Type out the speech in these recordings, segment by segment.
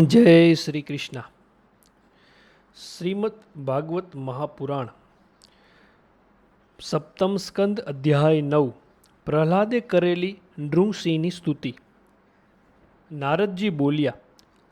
જય શ્રી કૃષ્ણ. શ્રીમદ ભાગવત મહાપુરાણ, સપ્તમ સ્કંદ અધ્યાય નવ, પ્રહલાદે કરેલી નૃસિંહની સ્તુતિ. નારદજી બોલ્યા,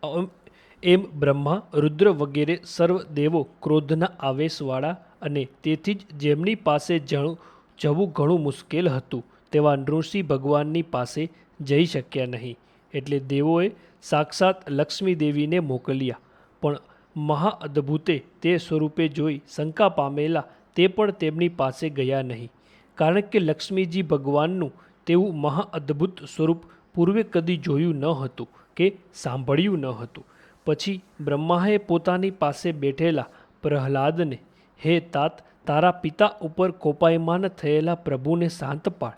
"અમ- એમ બ્રહ્મા, રુદ્ર વગેરે સર્વ દેવો ક્રોધના આવેશવાળા અને તેથી જ જેમની પાસે જણું, જવું ઘણું મુશ્કેલ હતું, તેવા નૃસિંહ ભગવાનની પાસે જઈ શક્યા નહીં. એટલે દેવોએ સાક્ષાત લક્ષ્મી દેવીને મોકલ્યા. પણ મહાઅદ્ભુતે તે સ્વરૂપે જોઈ શંકા પામેલા તે પણ તેમની પાસે ગયા નહીં. કારણ કે લક્ષ્મીજી ભગવાનનું તેવું મહાઅદ્ભુત સ્વરૂપ પૂર્વે કદી જોયું ન હતું કે સાંભળ્યું ન હતું. પછી બ્રહ્માએ પોતાની પાસે બેઠેલા પ્રહલાદને, હે તાત, તારા પિતા ઉપર કોપાયમાન થયેલા પ્રભુને શાંત પાડ.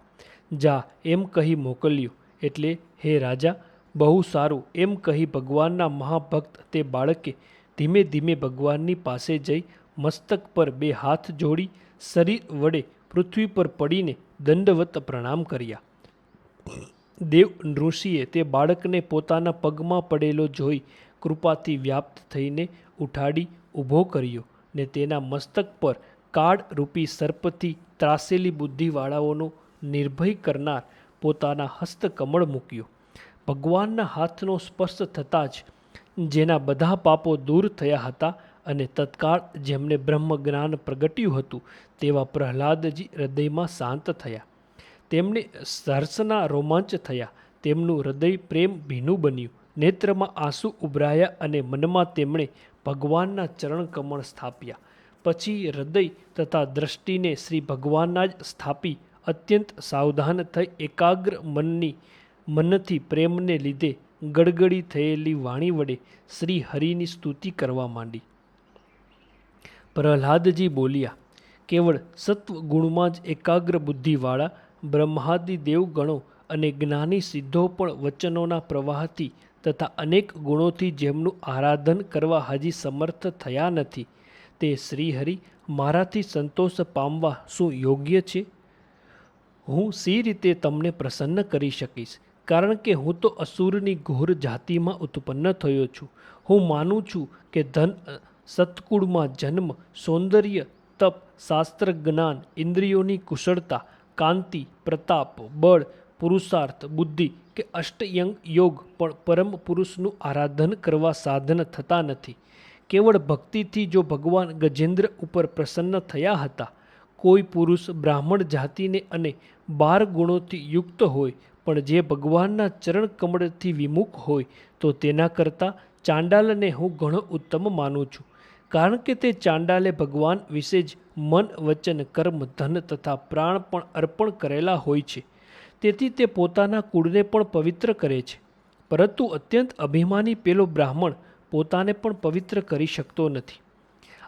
જા, એમ કહી મોકલ્યું. એટલે, હે રાજા બહુ સારું એમ કહી ભગવાનના મહાભક્ત તે બાળકે ધીમે ધીમે ભગવાનની પાસે જઈ મસ્તક પર બે હાથ જોડી શરીર વડે પૃથ્વી પર પડીને દંડવત પ્રણામ કર્યા. દેવ ઋષિએ તે બાળકને પોતાના પગમાં પડેલો જોઈ કૃપાથી વ્યાપ્ત થઈને ઉઠાડી ઊભો કર્યો ને તેના મસ્તક પર કાળ રૂપી સર્પથી ત્રાસેલી બુદ્ધિવાળાઓનો નિર્ભય કરનાર પોતાના હસ્તકમળ મૂક્યો. ભગવાનના હાથનો સ્પર્શ થતાં જ જેના બધા પાપો દૂર થયા હતા અને તત્કાળ જેમને બ્રહ્મ જ્ઞાન પ્રગટ્યું હતું તેવા પ્રહલાદજી હૃદયમાં શાંત થયા. તેમને સરસના રોમાંચ થયા. તેમનું હૃદય પ્રેમ ભીનું બન્યું. નેત્રમાં આંસુ ઉભરાયા અને મનમાં તેમણે ભગવાનના ચરણ કમળ સ્થાપ્યા. પછી હૃદય તથા દ્રષ્ટિને શ્રી ભગવાનના જ સ્થાપી, અત્યંત સાવધાન થઈ, એકાગ્ર મનની મનથી પ્રેમને લીધે ગડગડી થયેલી વાણી વડે શ્રી હરિની સ્તુતિ કરવા માંડી. પ્રહલાદજી બોલ્યા, કેવળ સત્વ ગુણમાં જ એકાગ્ર બુદ્ધિવાળા, બ્રહ્માદિ દેવગણો અને જ્ઞાની સિદ્ધો પણ વચનોના પ્રવાહથી તથા અનેક ગુણોથી જેમનું આરાધન કરવા હજી સમર્થ થયા નથી, તે શ્રીહરિ મારાથી સંતોષ પામવા શું યોગ્ય છે? હું સી રીતે તમને પ્રસન્ન કરી શકીશ? કારણ કે હું તો અસુરની ઘોર જાતિમાં ઉત્પન્ન થયો છું. હું માનું છું કે ધન સત્કુળમાં જન્મ, સૌંદર્ય, તપ, શાસ્ત્ર, જ્ઞાન, ઇન્દ્રિયોની કુશળતા, કાંતિ, પ્રતાપ, બળ, પુરુષાર્થ, બુદ્ધિ કે અષ્ટયંગ યોગ પણ પરમ પુરુષનું આરાધન કરવા સાધન થતા નથી. કેવળ ભક્તિથી જો ભગવાન ગજેન્દ્ર ઉપર પ્રસન્ન થયા હતા, કોઈ પુરુષ બ્રાહ્મણ જાતિને અને બાર ગુણોથી યુક્ત હોય પણ જે ભગવાનના ચરણ કમળથી વિમુખ હોય તો તેના કરતાં ચાંડાલને હું ઘણો ઉત્તમ માનું છું. કારણ કે તે ચાંડાલે ભગવાન વિશે જ મન, વચન, કર્મ, ધન તથા પ્રાણ પણ અર્પણ કરેલા હોય છે. તેથી તે પોતાના કુળને પણ પવિત્ર કરે છે. પરંતુ અત્યંત અભિમાની પેલો બ્રાહ્મણ પોતાને પણ પવિત્ર કરી શકતો નથી.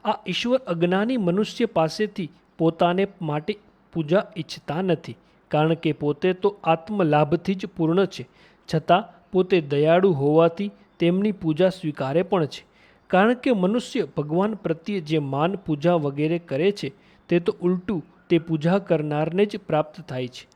આ ઈશ્વર અજ્ઞાની મનુષ્ય પાસેથી પોતાને માટે પૂજા ઈચ્છતા નથી. કારણ કે પોતે તો આત્મલાભથી જ પૂર્ણ છે. છતાં, પોતે દયાળુ હોવાથી તેમની પૂજા સ્વીકારે પણ છે. કારણ કે મનુષ્ય ભગવાન પ્રત્યે જે માન પૂજા વગેરે કરે છે, તે તો ઉલટું તે પૂજા કરનારને જ પ્રાપ્ત થાય છે.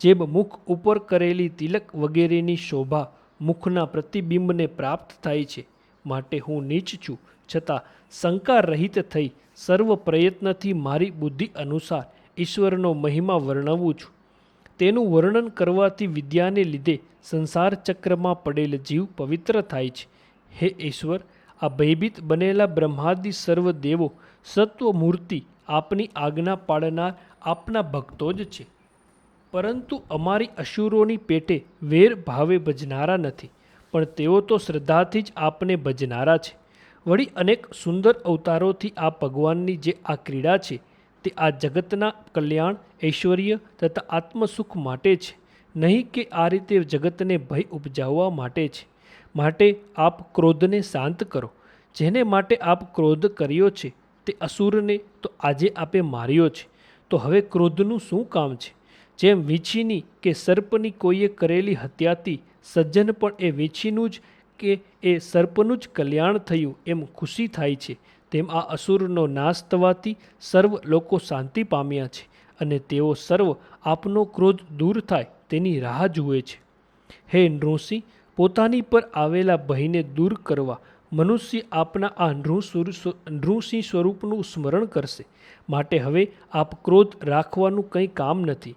જેમ મુખ ઉપર કરેલી તિલક વગેરેની શોભા મુખના પ્રતિબિંબને પ્રાપ્ત થાય છે, માટે હું નીચ છું. છતાં, શંકા રહિત થઈ સર્વ પ્રયત્નથી મારી બુદ્ધિ અનુસાર ઈશ્વરનો મહિમા વર્ણવું છું. તેનું વર્ણન કરવાથી વિદ્યાને લીધે સંસાર ચક્રમાં પડેલ જીવ પવિત્ર થાય છે. હે ઈશ્વર, આ ભયભીત બનેલા બ્રહ્માદિ સર્વ દેવો સત્વમૂર્તિ આપની આજ્ઞા પાડનાર આપના ભક્તો જ છે. પરંતુ અમારી અસુરોની પેટે વેર ભાવે ભજનારા નથી, પણ તેઓ તો શ્રદ્ધાથી જ આપને ભજનારા છે. વળી અનેક સુંદર અવતારોથી આ ભગવાનની જે આ ક્રીડા છે તે આ જગતના કલ્યાણ, ઐશ્વર્ય તથા આત્મસુખ માટે છે. નહીં કે આ રીતે જગતને ભય ઉપજાવવા માટે છે. માટે આપ ક્રોધને શાંત કરો. જેને માટે આપ ક્રોધ કર્યો છે તે અસુરને તો આજે આપે માર્યો છે. તો હવે ક્રોધનું શું કામ છે? જેમ વીંછીની કે સર્પની કોઈએ કરેલી હત્યાથી સજ્જન પણ એ વીંછીનું જ કે એ સર્પનું જ કલ્યાણ થયું એમ ખુશી થાય છે. તેમ આ અસુરનો નાશ થવાથી સર્વ લોકો શાંતિ પામ્યા છે અને તેઓ સર્વ આપનો ક્રોધ દૂર થાય તેની રાહ જુએ છે. હે નૃસિંહ, પોતાની પર આવેલા ભયને દૂર કરવા મનુષ્ય આપના આ નૃસિંહ સ્વરૂપનું સ્મરણ કરશે. માટે હવે આપ ક્રોધ રાખવાનું કંઈ કામ નથી.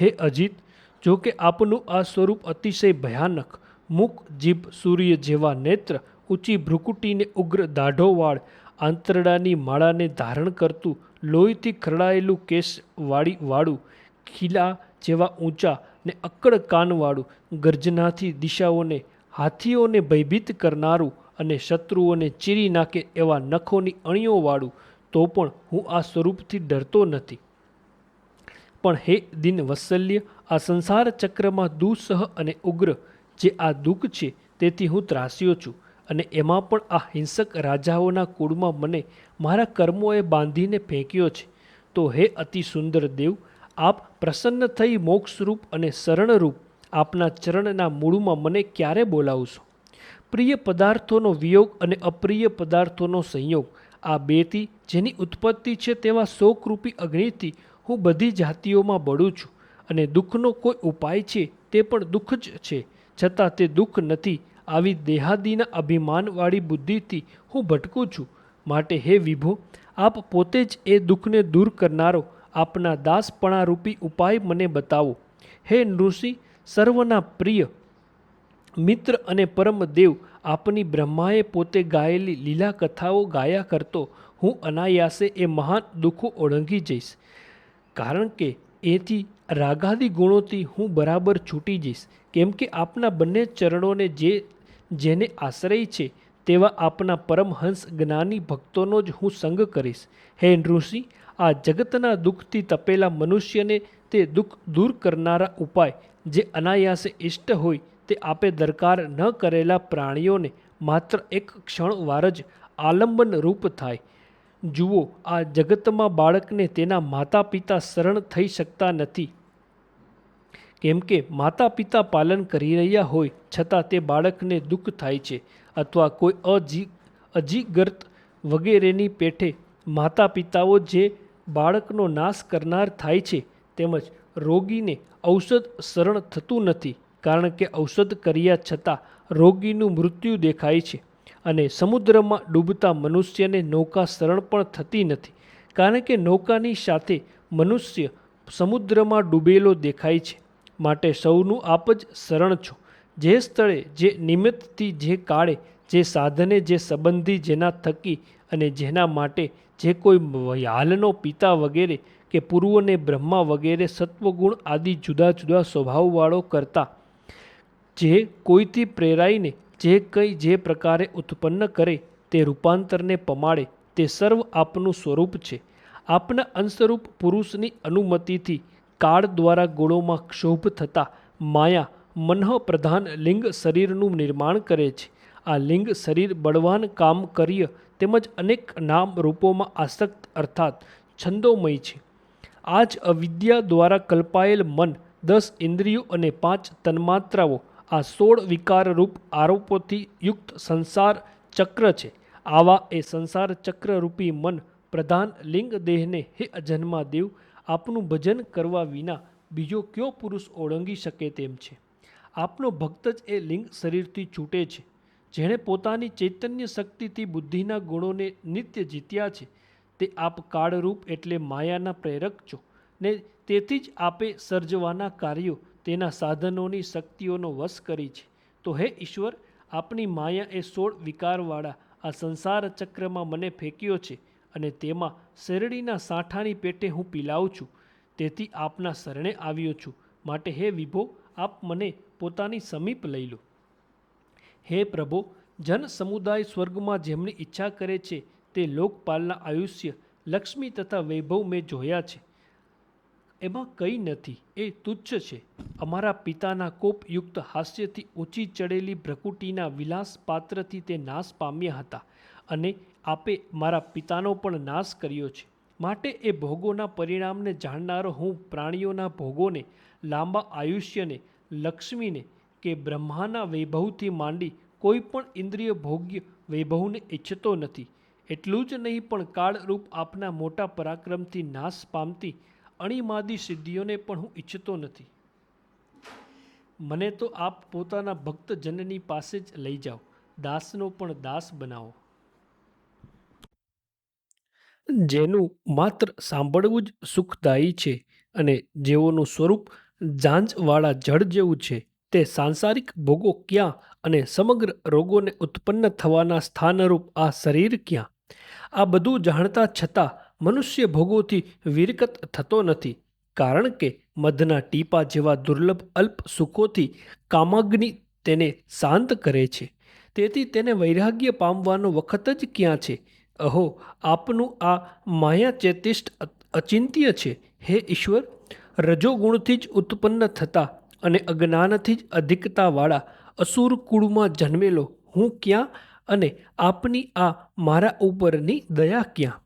હે અજીત જો કે આપનું આ સ્વરૂપ અતિશય ભયાનક, મુખ જીભ સૂર્ય જેવા નેત્ર, ઊંચી ભ્રુકુટીને ઉગ્ર દાઢો વાળ આંતરડાની માળાને ધારણ કરતું લોહીથી ખરડાયેલું કેસ વાળી વાળું ખીલા જેવા ઊંચા ને અક્કડ કાનવાળું ગર્જનાથી દિશાઓને, હાથીઓને ભયભીત કરનારું અને શત્રુઓને ચીરી નાખે એવા નખોની અણીઓવાળું તો પણ હું આ સ્વરૂપથી ડરતો નથી. પણ હે દિન વત્સલ્ય આ સંસાર ચક્રમાં દુઃસહ અને ઉગ્ર, જે આ દુઃખ છે, તેથી હું ત્રાસ્યો છું. અને એમાં પણ આ હિંસક રાજાઓના કુળમાં મને મારા કર્મોએ બાંધીને ફેંક્યો છે. તો હે અતિ સુંદર દેવ, આપ પ્રસન્ન થઈ મોક્ષરૂપ અને શરણરૂપ આપના ચરણના મૂળમાં મને ક્યારે બોલાવશો? પ્રિય પદાર્થોનો વિયોગ અને અપ્રિય પદાર્થોનો સંયોગ, આ બેથી જેની ઉત્પત્તિ છે તેવા શોકરૂપી અગ્નિથી હું બધી જાતિઓમાં બળું છું અને દુઃખનો કોઈ ઉપાય છે તે પણ દુઃખ જ છે, છતાં તે દુઃખ નથી આવી દેહાદીના અભિમાનવાળી બુદ્ધિથી હું ભટકું છું. માટે હે વિભો, આપ પોતે જ એ દુઃખને દૂર કરનારો આપના દાસપણા રૂપી ઉપાય મને બતાવો. હે નૃષિ, સર્વના પ્રિય, મિત્ર અને પરમ દેવ આપની બ્રહ્માએ પોતે ગાયેલી લીલા કથાઓ ગાયા કરતો હું અનાયાસે એ મહાન દુઃખો ઓળંગી જઈશ. કારણ કે એથી રાગાદી ગુણોથી હું બરાબર છૂટી જઈશ. કેમ કે આપના બંને ચરણોને જે જેને આશ્રય છે તેવા આપના પરમહંસ જ્ઞાની ભક્તોનો જ હું સંગ કરીશ. હે નૃષિ આ જગતના દુઃખથી તપેલા મનુષ્યને તે દુઃખ દૂર કરનારા ઉપાય જે અનાયાસે ઇષ્ટ હોય તે આપે દરકાર ન કરેલા પ્રાણીઓને માત્ર એક ક્ષણ વાર જ આલંબન રૂપ થાય. જુઓ, આ જગતમાં બાળકને તેના માતા પિતા શરણ થઈ શકતા નથી. કેમ કે માતા પિતા પાલન કરી રહ્યા હોય છતાં તે બાળકને દુઃખ થાય છે અથવા કોઈ અજી, અજીગર્ત વગેરેની પેઠે માતા પિતાઓ જે બાળકનો નાશ કરનાર થાય છે તેમજ રોગીને ઔષધ શરણ થતું નથી કારણ કે ઔષધ કર્યા છતાં રોગીનું મૃત્યુ દેખાય છે અને સમુદ્રમાં ડૂબતા મનુષ્યને નૌકા શરણ પણ થતી નથી કારણ કે નૌકાની સાથે મનુષ્ય સમુદ્રમાં ડૂબેલો દેખાય છે. માટે સૌનું આપ જ શરણ છો. જે સ્થળે, જે નિમિત્તથી જે કાળે, જે સાધને, જે સંબંધી જેના થકી અને જેના માટે જે કોઈ હાલનો પિતા વગેરે કે પૂર્વને બ્રહ્મા વગેરે સત્વગુણ આદિ જુદા જુદા સ્વભાવવાળો કરતા, જે કોઈથી પ્રેરાઈને જે કંઈ જે પ્રકારે ઉત્પન્ન કરે તે રૂપાંતરને પમાડે, તે સર્વ આપનું સ્વરૂપ છે. આપના અંશરૂપ પુરુષની અનુમતિથી કાળ દ્વારા ગુણોમાં ક્ષોભ થતાં માયા મનઃ પ્રધાન લિંગ શરીરનું નિર્માણ કરે છે. આ લિંગ શરીર બળવાન કામ કર્ય તેમજ અનેક નામ રૂપોમાં આસક્ત અર્થાત છંદોમય છે. આ જ અવિદ્યા દ્વારા કલ્પાયેલ મન, દસ ઇન્દ્રિયો અને પાંચ તન્માત્રાઓ, આ સોળ વિકારરૂપ આરોપોથી યુક્ત સંસાર ચક્ર છે. આવા એ સંસાર ચક્રરૂપી મન, પ્રધાન લિંગ દેહને હે અજન્મા દેવ આપનું ભજન કરવા વિના બીજો કયો પુરુષ ઓળંગી શકે તેમ છે? આપનો ભક્ત જ એ લિંગ શરીરથી છૂટે છે. જેણે પોતાની ચૈતન્ય શક્તિથી બુદ્ધિના ગુણોને નિત્ય જીત્યા છે, તે આપ કાળરૂપ એટલે માયાના પ્રેરક છો ને તેથી જ આપે સર્જવાના કાર્યો તેના સાધનોની શક્તિઓનો વશ કરી છે. તો હે ઈશ્વર, આપની માયા એ સોળ વિકારવાળા આ સંસાર ચક્રમાં મને ફેંક્યો છે. અને તેમાં શેરડીના સાંઠાની પેટે હું પીલાવું છું. તેથી આપના શરણે આવ્યો છું. માટે હે વિભો, આપ મને પોતાની સમીપ લઈ લો. હે પ્રભો, જન સમુદાય સ્વર્ગમાં જેમની ઈચ્છા કરે છે તે લોકપાલના આયુષ્ય, લક્ષ્મી તથા વૈભવ મેં જોયા છે. એમાં કંઈ નથી. એ તુચ્છ છે. અમારા પિતાના કોપયુક્ત હાસ્યથી ઊંચી ચડેલી ભ્રકુટીના વિલાસ પાત્રથી તે નાશ પામ્યા હતા અને આપે મારા પિતાનો પણ નાશ કર્યો છે. માટે એ ભોગોના પરિણામને જાણનારો હું પ્રાણીઓના ભોગોને, લાંબા આયુષ્યને, લક્ષ્મીને કે બ્રહ્માના વૈભવથી માંડી કોઈ પણ ઇન્દ્રિય ભોગ્ય વૈભવને ઈચ્છતો નથી. એટલું જ નહીં પણ કાળરૂપ આપના મોટા પરાક્રમથી નાશ પામતી અણીમાદી સિદ્ધિઓને પણ હું ઈચ્છતો નથી. મને તો આપ પોતાના ભક્તજનની પાસે જ લઈ જાઓ. દાસનો પણ દાસ બનાવો. જેનું માત્ર સાંભળવું જ સુખદાયી છે અને જેઓનું સ્વરૂપ ઝાંઝવાળા જળ જેવું છે, તે સાંસારિક ભોગો ક્યાં અને સમગ્ર રોગોને ઉત્પન્ન થવાના સ્થાનરૂપ આ શરીર ક્યાં? આ બધું જાણતા છતાં મનુષ્ય ભોગોથી વિરકત થતો નથી, કારણ કે મધના ટીપા જેવા દુર્લભ અલ્પ સુખોથી કામાગ્નિ તેને શાંત કરે છે. તેથી તેને વૈરાગ્ય પામવાનો વખત જ ક્યાં છે? અહો, આપનું આ માયા ચેતિષ્ટ અચિંત્ય છે. હે ઈશ્વર, રજોગુણથી જ ઉત્પન્ન થતા અને અજ્ઞાનથી જ અધિકતાવાળા અસુર કુળમાં જન્મેલો હું ક્યાં અને આપની આ મારા ઉપરની દયા ક્યાં?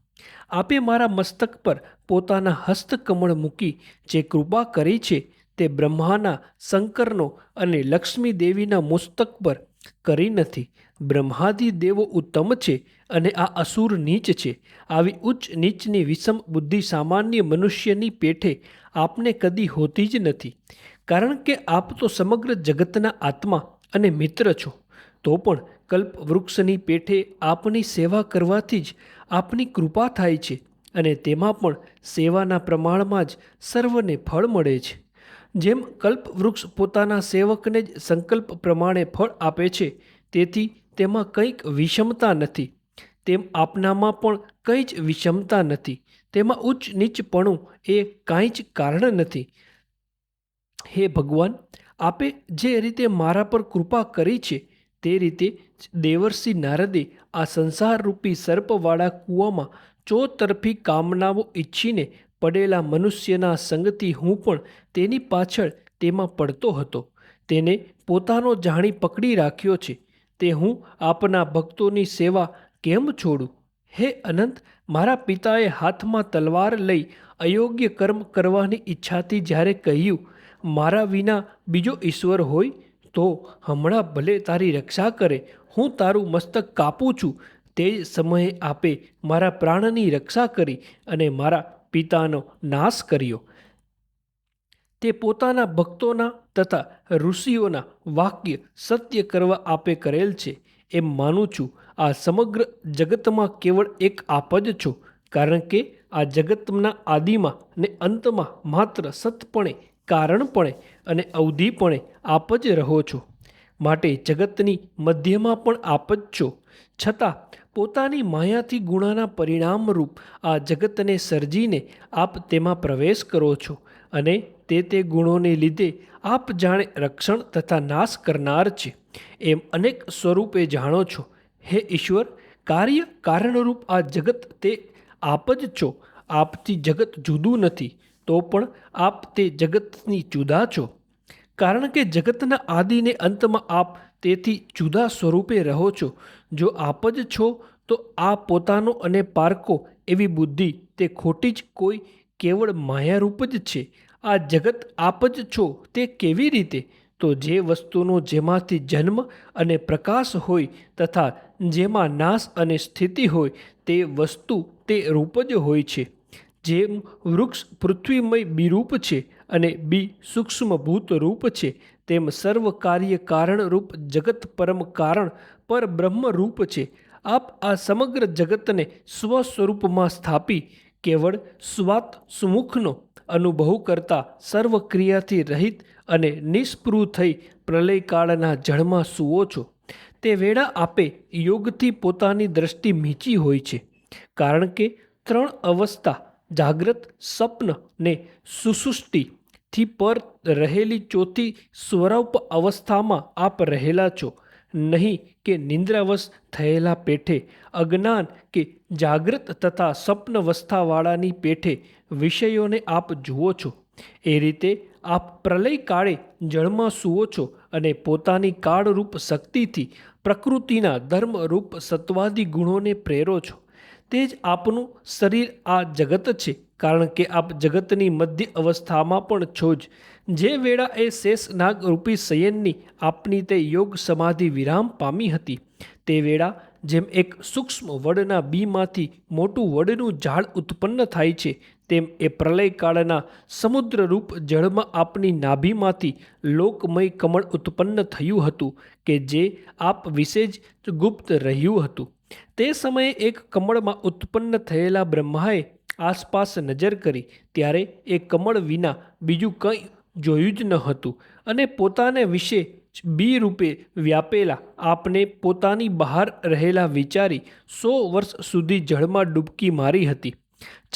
આપે મારા મસ્તક પર પોતાના હસ્તકમળ મૂકી જે કૃપા કરી છે તે બ્રહ્માના શંકરનો અને લક્ષ્મી દેવીના મસ્તક પર કરી નથી. બ્રહ્માદિ દેવો ઉત્તમ છે અને આ અસુર નીચ છે. આવી ઉચ્ચ નીચની વિષમ બુદ્ધિ સામાન્ય મનુષ્યની પેઠે આપને કદી હોતી જ નથી. કારણ કે આપ તો સમગ્ર જગતના આત્મા અને મિત્ર છો. તો પણ કલ્પ વૃક્ષની પેઠે આપની સેવા કરવાથી જ આપની કૃપા થાય છે અને તેમાં પણ સેવાના પ્રમાણમાં જ સર્વને ફળ મળે છે. જેમ કલ્પ વૃક્ષ પોતાના સેવકને જ સંકલ્પ પ્રમાણે ફળ આપે છે, તેથી તેમાં કંઈક વિષમતા નથી. તેમ આપનામાં પણ કંઈ જ વિષમતા નથી. તેમાં ઉચ્ચ નીચપણું એ કાંઈ જ કારણ નથી. હે ભગવાન, આપે જે રીતે મારા પર કૃપા કરી છે, તે રીતે દેવર્ષિ નારદે આ સંસારરૂપી સર્પવાળા કૂવામાં ચોતરફી કામનાઓ ઈચ્છીને પડેલા મનુષ્યના સંગથી હું પણ તેની પાછળ તેમાં પડતો હતો. તેને પોતાનો જાણી પકડી રાખ્યો છે. તે હું આપના ભક્તોની સેવા કેમ છોડું? હે અનંત, મારા પિતાએ હાથમાં તલવાર લઈ અયોગ્ય કર્મ કરવાની ઈચ્છાથી જ્યારે કહ્યું, મારા વિના બીજો ઈશ્વર હોય, તો હમણાં ભલે તારી રક્ષા કરે, હું તારું મસ્તક કાપું છું. તે જ સમયે આપે મારા પ્રાણની રક્ષા કરી અને મારા પિતાનો નાશ કર્યો. તે પોતાના ભક્તોના તથા ઋષિઓના વાક્ય સત્ય કરવા આપે કરેલ છે. એમ માનું છું, આ સમગ્ર જગતમાં કેવળ એક આપ જ છો, કારણ કે આ જગતના આદિમાં ને અંતમાં માત્ર સતપણે, કારણપણે અને અવધિપણે આપ જ રહો છો. માટે જગતની મધ્યમાં પણ આપ જ છો. છતાં, પોતાની માયાથી ગુણાના પરિણામરૂપ આ જગતને સર્જીને આપ તેમાં પ્રવેશ કરો છો અને તે તે ગુણોને લીધે આપ જાણે રક્ષણ તથા નાશ કરનાર છે. એમ અનેક સ્વરૂપે જાણો છો. હે ઈશ્વર, કાર્ય કારણરૂપ આ જગત તે આપ જ છો. આપથી જગત જુદું નથી, તો પણ આપ તે જગતની જુદા છો. કારણ કે જગતના આદિને અંતમાં આપ તેથી જુદા સ્વરૂપે રહો છો. જો આપ જ છો, તો આ પોતાનો અને પારકો એવી બુદ્ધિ તે ખોટી જ કોઈ કેવળ માયારૂપ જ છે. આ જગત આપ જ છો તે કેવી રીતે? તો જે વસ્તુનો જેમાંથી જન્મ અને પ્રકાશ હોય તથા જેમાં નાશ અને સ્થિતિ હોય તે વસ્તુ તે રૂપ જ હોય છે. જેમ વૃક્ષ પૃથ્વીમય બિરૂપ છે અને બી સૂક્ષ્મભૂત રૂપ છે, તેમ સર્વ કાર્ય કારણરૂપ જગત પરમ કારણ પર બ્રહ્મ રૂપ છે. આપ આ સમગ્ર જગતને સ્વ સ્વરૂપમાં સ્થાપી કેવળ સ્વાત સુમુખનો અનુભવ કરતા સર્વક્રિયાથી રહિત અને નિષ્પૃહ થઈ પ્રલયકાળના જળમાં સૂવો છો. તે વેળા આપે યોગથી પોતાની દ્રષ્ટિ મીચી હોય છે. કારણ કે ત્રણ અવસ્થા જાગ્રત સ્વપ્ન ને સુસુષ્ટિથી પર રહેલી ચોથી સ્વરૂપ અવસ્થામાં આપ રહેલા છો. નહીં કે નિંદ્રાવશ થયેલા પેઠે, અજ્ઞાન કે જાગૃત તથા સ્વપ્નવસ્થાવાળાની પેઠે વિષયોને આપ જુઓ છો. એ રીતે આપ પ્રલય કાળે જળમાં સૂવો છો અને પોતાની કાળરૂપ શક્તિથી પ્રકૃતિના ધર્મરૂપ સત્વાદી ગુણોને પ્રેરો છો. તે જ આપનું શરીર આ જગત છે, કારણ કે આપ જગતની મધ્ય અવસ્થામાં પણ છો જ. જે વેળા એ શેષનાગ રૂપી શયનની આપની તે યોગ સમાધિ વિરામ પામી હતી, તે વેળા જેમ એક સૂક્ષ્મ વડના બીમાંથી મોટું વડનું ઝાડ ઉત્પન્ન થાય છે, તેમ એ પ્રલયકાળના સમુદ્રરૂપ જળમાં આપની નાભીમાંથી લોકમય કમળ ઉત્પન્ન થયું હતું કે જે આપ વિશે જ ગુપ્ત રહ્યું હતું. તે સમયે એક કમળમાં ઉત્પન્ન થયેલા બ્રહ્માએ આસપાસ નજર કરી, ત્યારે એ કમળ વિના બીજું કંઈ જોયું જ ન હતું અને પોતાને વિશે જ બી રૂપે વ્યાપેલા આપને પોતાની બહાર રહેલા વિચારી સો વર્ષ સુધી જળમાં ડૂબકી મારી હતી.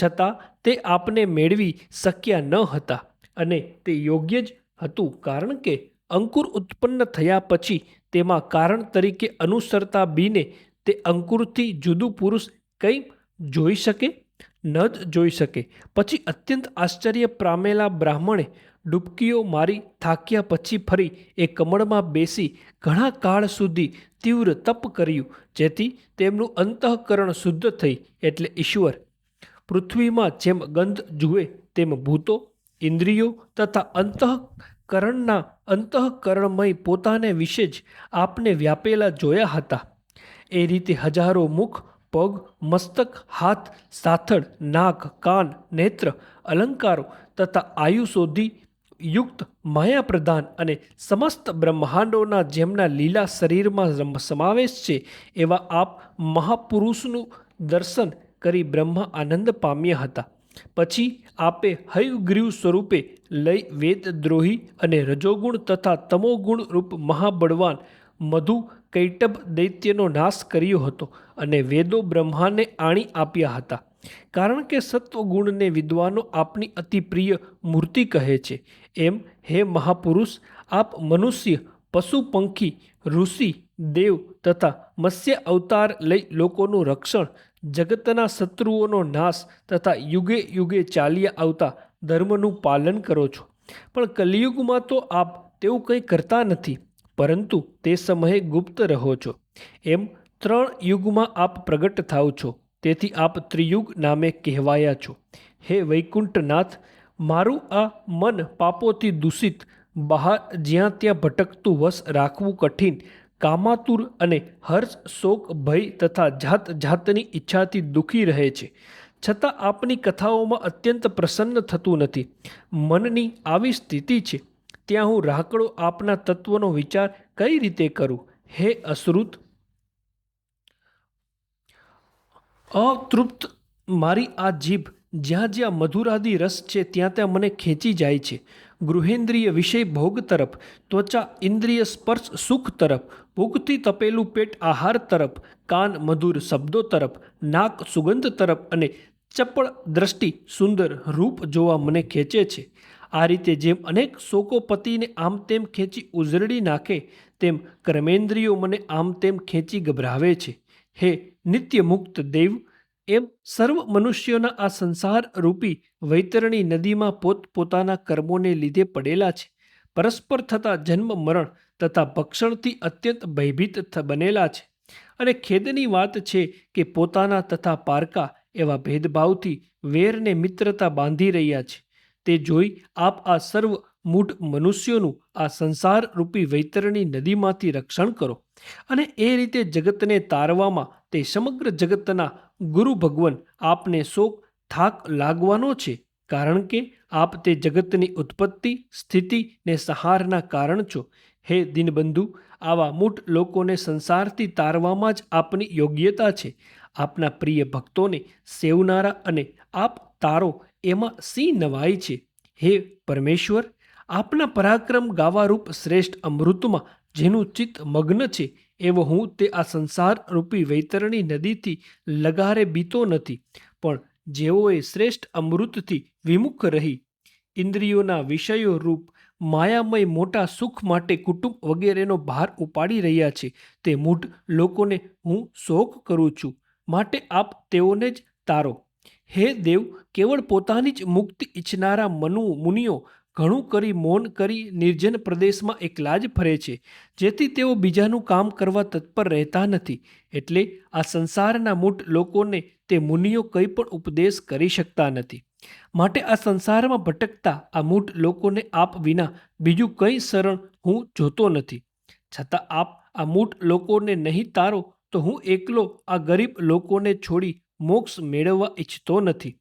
છતાં તે આપને મેળવી શક્યા ન હતા અને તે યોગ્ય જ હતું કારણ કે અંકુર ઉત્પન્ન થયા પછી તેમાં કારણ તરીકે અનુસરતા બીને તે અંકુરથી જુદું પુરુષ કંઈ જોઈ શકે? ન જ જોઈ શકે. પછી અત્યંત આશ્ચર્ય પામેલા બ્રાહ્મણે ડૂબકીઓ મારી થાક્યા પછી ફરી એ કમળમાં બેસી ઘણા કાળ સુધી તીવ્ર તપ કર્યું, જેથી તેમનું અંતઃકરણ શુદ્ધ થઈ એટલે ઈશ્વર. પૃથ્વીમાં જેમ ગંધ જુએ તેમ ભૂતો, ઇન્દ્રિયો તથા અંતઃકરણના અંતઃકરણમય પોતાને વિશે જ આપને વ્યાપેલા જોયા હતા. એ રીતે હજારો મુખ, પગ, મસ્તક, હાથ, સાથળ, નાક, કાન, નેત્ર, અલંકારો તથા આયુષોધી યુક્ત માયા પ્રધાન અને સમસ્ત બ્રહ્માંડોના જેમના લીલા શરીરમાં સમાવેશ છે, એવા આપ મહાપુરુષનું દર્શન કરી બ્રહ્મા આનંદ પામ્યા હતા. પછી આપે હયગ્રીવ સ્વરૂપે લઈ વેદદ્રોહી અને રજોગુણ તથા તમોગુણ રૂપ મહાબળવાન મધુ કૈટબ દૈત્યનો નાશ કર્યો હતો અને વેદો બ્રહ્માને આણી આપ્યા હતા. કારણ કે સત્વગુણને વિદ્વાનો આપની અતિ પ્રિય મૂર્તિ કહે છે. એમ, હે મહાપુરુષ, આપ મનુષ્ય, પશુ પંખી, ઋષિ, દેવ તથા મત્સ્ય અવતાર લઈ લોકોનું રક્ષણ, જગતના શત્રુઓનો નાશ તથા યુગે યુગે ચાલ્યા આવતા ધર્મનું પાલન કરો છો. પણ કલિયુગમાં તો આપ તેવું કંઈ કરતા નથી, પરંતુ તે સમયે ગુપ્ત રહો છો. એમ, ત્રણ યુગમાં આપ પ્રગટ થાવ છો. તેથી આપ ત્રિયુગ નામે કહેવાયા છો. હે વૈકુંઠનાથ, મારું આ મન પાપોથી દૂષિત, બહાર જ્યાં ત્યાં ભટકતું વશ રાખવું કઠિન, કામાતુર અને હર્ષ, શોક, ભય તથા જાત જાતની ઈચ્છાથી દુઃખી રહે છે. છતાં આપની કથાઓમાં અત્યંત પ્રસન્ન થતું નથી. મનની આવી સ્થિતિ છે. ત્યાં હું રાકડો આપના તત્વનો વિચાર કઈ રીતે કરું? હે અશ્રુત અતૃપ્ત મારી આ જીભ જ્યાં જ્યાં મધુરાદી રસ છે, ત્યાં ત્યાં મને ખેંચી જાય છે. ગૃહેન્દ્રિય વિષય ભોગ તરફ, ત્વચા ઇન્દ્રિય સ્પર્શ સુખ તરફ ભૂખથી તપેલું પેટ આહાર તરફ, કાન મધુર શબ્દો તરફ, નાક સુગંધ તરફ અને ચપળ દ્રષ્ટિ સુંદર રૂપ જોવા મને ખેંચે છે. આ રીતે જેમ અનેક શોકો પતિને આમ તેમ ખેંચી ઉઝરડી નાખે, તેમ કર્મેન્દ્રિયો મને આમ તેમ ખેંચી ગભરાવે છે. હે નિત્ય મુક્ત દેવ એમ સર્વ મનુષ્યોના આ સંસાર રૂપી વૈતરણી નદીમાં પોતપોતાના કર્મોને લીધે પડેલા છે. પરસ્પર થતા જન્મ, મરણ તથા ભક્ષણથી અત્યંત ભયભીત બનેલા છે. અને ખેદની વાત છે કે પોતાના તથા પારકા એવા ભેદભાવથી વેરને મિત્રતા બાંધી રહ્યા છે. તે જોઈ આપ આ સર્વ મૂઢ મનુષ્યોનું આ સંસાર રૂપી વૈતરણી નદીમાંથી રક્ષણ કરો. અને એ રીતે જગતને તારવામાં તે સમગ્ર જગતના ગુરુ ભગવાન આપને શોક, થાક લાગવાનો છે, કારણ કે આપ તે જગતની ઉત્પત્તિ, સ્થિતિ ને સહારના કારણ છો. હે દિનબંધુ, આવા મૂઠ લોકોને સંસારથી તારવામાં જ આપની યોગ્યતા છે. આપના પ્રિય ભક્તોને સેવનારા અને આપ તારો એમાં સી નવાઈ છે. હે પરમેશ્વર, આપના પરાક્રમ ગાવારૂપ શ્રેષ્ઠ અમૃતમાં જેનું ચિત્ત મગ્ન છે, એવો હું તે આ સંસાર રૂપી વૈતરણી નદીથી લગારે બીતો નથી, પણ જેઓએ શ્રેષ્ઠ અમૃતથી વિમુખ રહી, ઇન્દ્રિયોના વિષયો રૂપ માયામય મોટા સુખ માટે કુટુંબ વગેરેનો ભાર ઉપાડી રહ્યા છે, તે મૂઢ લોકોને હું શોક કરું છું, માટે આપ તેઓને જ તારો. હે દેવ, કેવળ પોતાની જ મુક્તિ ઈચ્છનારા મનુ મુનિઓ ઘણું કરી મૌન કરી નિર્જન પ્રદેશમાં એકલા જ ફરે છે, જેથી તેઓ બીજાનું કામ કરવા તત્પર રહેતા નથી, એટલે આ સંસારના મૂઢ લોકોને તે મુનિઓ કંઈ પણ ઉપદેશ કરી શકતા નથી. માટે આ સંસારમાં ભટકતા આ મૂઢ લોકોને આપ વિના બીજું કંઈ શરણ હું જોતો નથી. છતાં આપ આ મૂઢ લોકોને નહીં તારો તો હું એકલો આ ગરીબ લોકોને છોડી મોક્ષ મેળવવા ઈચ્છતો નથી.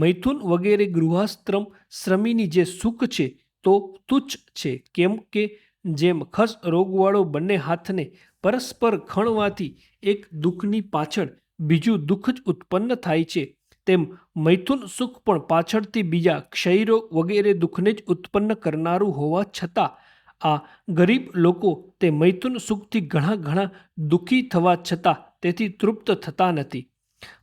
મૈથુન વગેરે ગૃહાસ્ત્રમ શ્રમીની જે સુખ છે, તો તુચ્છ છે. કેમ કે જેમ ખસ રોગવાળો બંને હાથને પરસ્પર ખણવાથી એક દુઃખની પાછળ બીજું દુઃખ જ ઉત્પન્ન થાય છે, તેમ મૈથુન સુખ પણ પાછળથી બીજા ક્ષયરોગ વગેરે દુઃખને જ ઉત્પન્ન કરનારું હોવા છતાં, આ ગરીબ લોકો તે મૈથુન સુખથી ઘણા ઘણા દુઃખી થવા છતાં તેથી તૃપ્ત થતા નથી.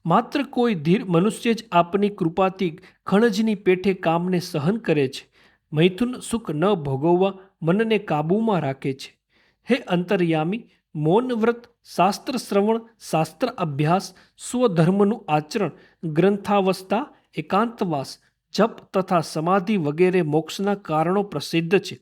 માત્ર કોઈ ધીર મનુષ્ય જ આપની કૃપાથી ખણજની પેઠે કામને સહન કરે છે. મૈથુન સુખ ન ભોગવવા મનને કાબૂમાં રાખે છે. હે અંતર્યામી, મૌન વ્રત, શાસ્ત્ર શ્રવણ, શાસ્ત્ર અભ્યાસ, સ્વધર્મનું આચરણ, ગ્રંથાવસ્થા, એકાંતવાસ, જપ તથા સમાધિ વગેરે મોક્ષના કારણો પ્રસિદ્ધ છે.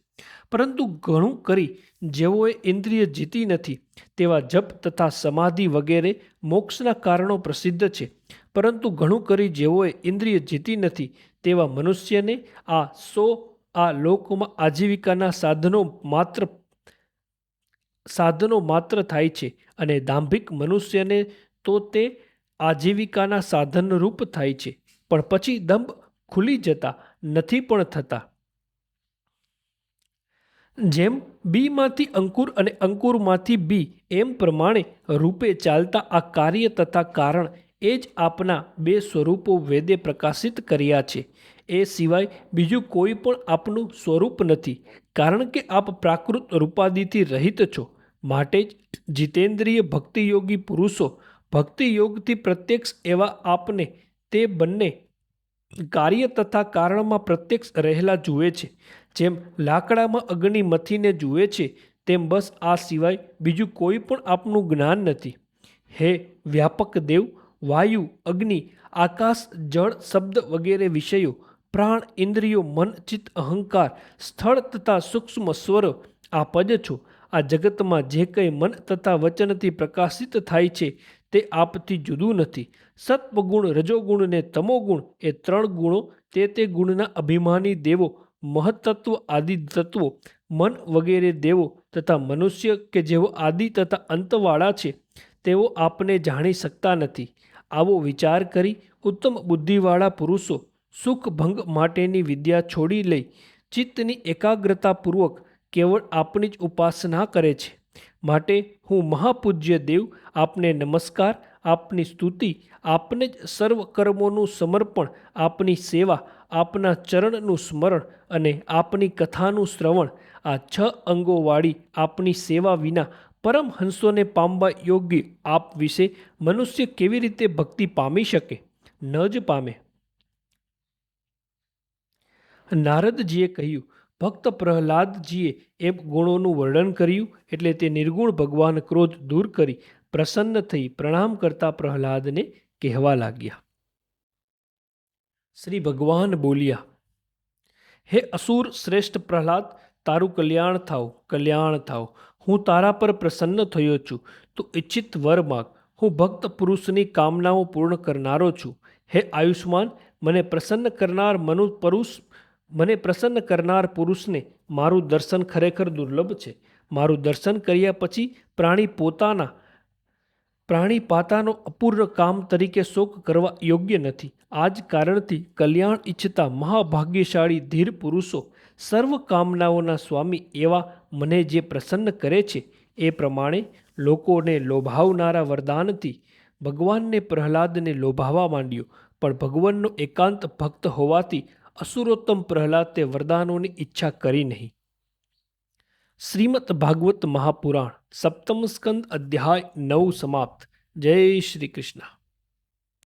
પરંતુ ઘણું કરી જેઓએ ઇન્દ્રિય જીતી નથી, તેવા જપ તથા સમાધિ વગેરે મોક્ષના કારણો પ્રસિદ્ધ છે. પરંતુ ઘણું કરી જેઓએ ઇન્દ્રિય જીતી નથી, તેવા મનુષ્યને આ સો આ લોકમાં આજીવિકાના સાધનો માત્ર સાધનો માત્ર થાય છે અને દાંભિક મનુષ્યને તો તે આજીવિકાના સાધનરૂપ થાય છે. પણ પછી દંભ ખુલી જતા નથી પણ થતા. જેમ બીમાંથી અંકુર અને અંકુરમાંથી બી એમ પ્રમાણે રૂપે ચાલતા આ કાર્ય તથા કારણ એ જ આપના બે સ્વરૂપો વેદે પ્રકાશિત કર્યા છે. એ સિવાય બીજું કોઈ પણ આપનું સ્વરૂપ નથી. કારણ કે આપ પ્રાકૃત રૂપાદિથી રહિત છો. માટે જ જીતેન્દ્રિય ભક્તિયોગી પુરુષો ભક્તિયોગથી પ્રત્યક્ષ એવા આપને તે બંને કાર્ય તથા કારણમાં પ્રત્યક્ષ રહેલા જુએ છે. જેમ લાકડામાં અગ્નિ મથીને જુએ છે, તેમ બસ આ સિવાય બીજું કોઈ પણ આપનું જ્ઞાન નથી. હે વ્યાપક દેવ, વાયુ, અગ્નિ, આકાશ, જળ, શબ્દ વગેરે વિષયો, પ્રાણ, ઇન્દ્રિયો, મન, ચિત્ત, અહંકાર, સ્થળ તથા સૂક્ષ્મ સ્વર આ પદ છો. આ જગતમાં જે કંઈ મન તથા વચનથી પ્રકાશિત થાય છે, તે આપથી જુદું નથી. સત્વગુણ રજોગુણ ને તમોગુણ, એ ત્રણ ગુણો તે તે ગુણના અભિમાની દેવો મહત્તત્વ, આદિ તત્વો, મન વગેરે દેવો તથા મનુષ્ય કે જેઓ આદિ તથા અંતવાળા છે, તેઓ આપને જાણી શકતા નથી. આવો વિચાર કરી ઉત્તમ બુદ્ધિવાળા પુરુષો સુખ ભંગ માટેની વિદ્યા છોડી લઈ ચિત્તની એકાગ્રતાપૂર્વક કેવળ આપની જ ઉપાસના કરે છે. માટે હું મહાપૂજ્ય દેવ આપને નમસ્કાર આપની સ્તુતિ, આપને જ સર્વ કર્મોનું સમર્પણ, આપની સેવા, આપના ચરણનું સ્મરણ અને આપની કથાનું શ્રવણ. આ છ અંગોવાળી આપની સેવા વિના પરમહંસોને પામવા યોગ્ય આપ વિશે મનુષ્ય કેવી રીતે ભક્તિ પામી શકે? ન જ પામે. નારદજીએ કહ્યું, ભક્ત પ્રહલાદજીએ એમ ગુણોનું વર્ણન કર્યું એટલે તે નિર્ગુણ ભગવાન ક્રોધ દૂર કરી પ્રસન્ન થઈ પ્રણામ કરતા પ્રહલાદને કહેવા લાગ્યા. શ્રી ભગવાન બોલ્યા, હે અસુર શ્રેષ્ઠ પ્રહલાદ, તારું કલ્યાણ થાવ કલ્યાણ થાવ. હું તારા પર પ્રસન્ન થયો છું. તું ઈચ્છિત વર માગ. હું ભક્ત પુરુષની કામનાઓ પૂર્ણ કરનારો છું. હે આયુષ્માન, મને પ્રસન્ન કરનાર મનુ પુરુષ, મને પ્રસન્ન કરનાર પુરુષને મારું દર્શન ખરેખર દુર્લભ છે. મારું દર્શન કર્યા પછી પ્રાણી પોતાના પ્રાણી પાતાનો અપૂર્ણ કામ તરીકે શોક કરવા યોગ્ય નથી. આ જ કારણથી કલ્યાણ ઈચ્છતા મહાભાગ્યશાળી ધીર પુરુષો સર્વ કામનાઓના સ્વામી એવા મને જે પ્રસન્ન કરે છે, એ પ્રમાણે લોકોને લોભાવનારા વરદાનથી ભગવાનને પ્રહલાદને લોભાવા માંડ્યો. પણ ભગવાનનો એકાંત ભક્ત હોવાથી અસુરોત્તમ પ્રહલાદ તે વરદાનોની ઈચ્છા કરી નહીં. શ્રીમદ ભાગવત મહાપુરાણ સપ્તમ સ્કંદ અધ્યાય નવ સમાપ્ત. જય શ્રી કૃષ્ણ.